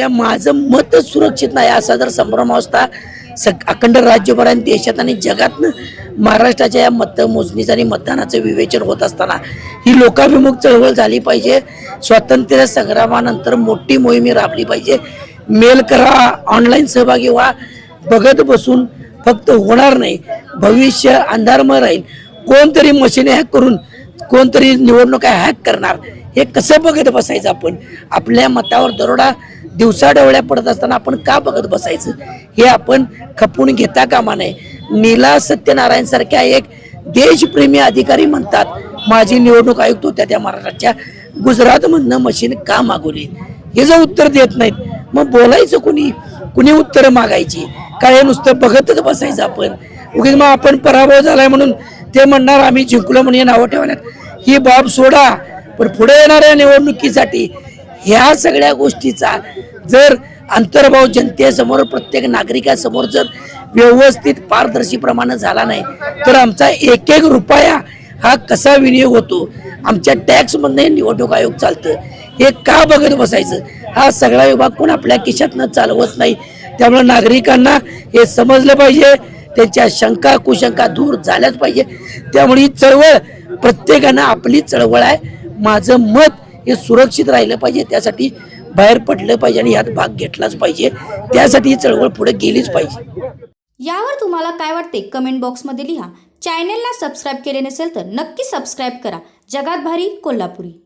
माझं मतच सुरक्षित नाही असा जर संभ्रमावस्था सग अखंड राज्यभर आणि देशात आणि जगातनं महाराष्ट्राच्या या मतमोजणीचं आणि मतदानाचं विवेचन होत असताना ही लोकाभिमुख चळवळ झाली पाहिजे. स्वातंत्र्य संग्रामानंतर मोठी मोहिमी राबली पाहिजे. मेल करा ऑनलाईन सहभागी व्हा बघत बसून फक्त होणार नाही भविष्य अंधारमय राहील. कोणतरी मशीन हॅक करून कोणतरी निवडणुका हॅक करणार हे कसं बघत बसायचं आपण? आपल्या मतावर दरोडा दिवसा डोळ्या पडत असताना आपण का बघत बसायचं? हे आपण खपून घेता कामा नये. नीला सत्यनारायण सारख्या एक देशप्रेमी अधिकारी म्हणतात माजी निवडणूक आयुक्त होत्या त्या महाराष्ट्राच्या. गुजरातमधनं मशीन का मागवली? हे जर उत्तर देत नाहीत मग बोलायचं कुणी? कुणी उत्तरं मागायची? काय हे नुसतं बघतच बसायचं आपण? उगीच मग आपण पराभव झालाय म्हणून ते म्हणणार आम्ही जिंकलो म्हणून हे नावं ठेवण्यात. ही बाब सोडा. पण पुढे येणाऱ्या निवडणुकीसाठी ह्या सगळ्या गोष्टीचा जर अंतर्भाव जनतेसमोर प्रत्येक नागरिकासमोर जर व्यवस्थित पारदर्शीप्रमाणे झाला नाही तर आमचा एक एक रुपया हा कसा विनियोग होतो? आमच्या टॅक्समधनं निवडणूक आयोग चालतं हे का बघत बसायचं? हा सगळा विभाग कोण आपल्या किशातनं चालवत नाही. त्यामुळे नागरिकांना हे समजलं पाहिजे त्यांच्या शंका कुशंका दूर झाल्याच पाहिजे. त्यामुळे ही चळवळ प्रत्येकानं आपली चळवळ आहे. माझं मत हे सुरक्षित राहिलं पाहिजे. त्यासाठी बाहेर पडलं पाहिजे आणि यात भाग घेतलाच पाहिजे. त्यासाठी ही चळवळ पुढे गेलीच पाहिजे. यावर तुम्हाला काय वाटते? कमेंट बॉक्समध्ये लिहा. चॅनेलला सबस्क्राईब केले नसेल तर नक्की सबस्क्राईब करा. जगात भारी कोल्हापुरी.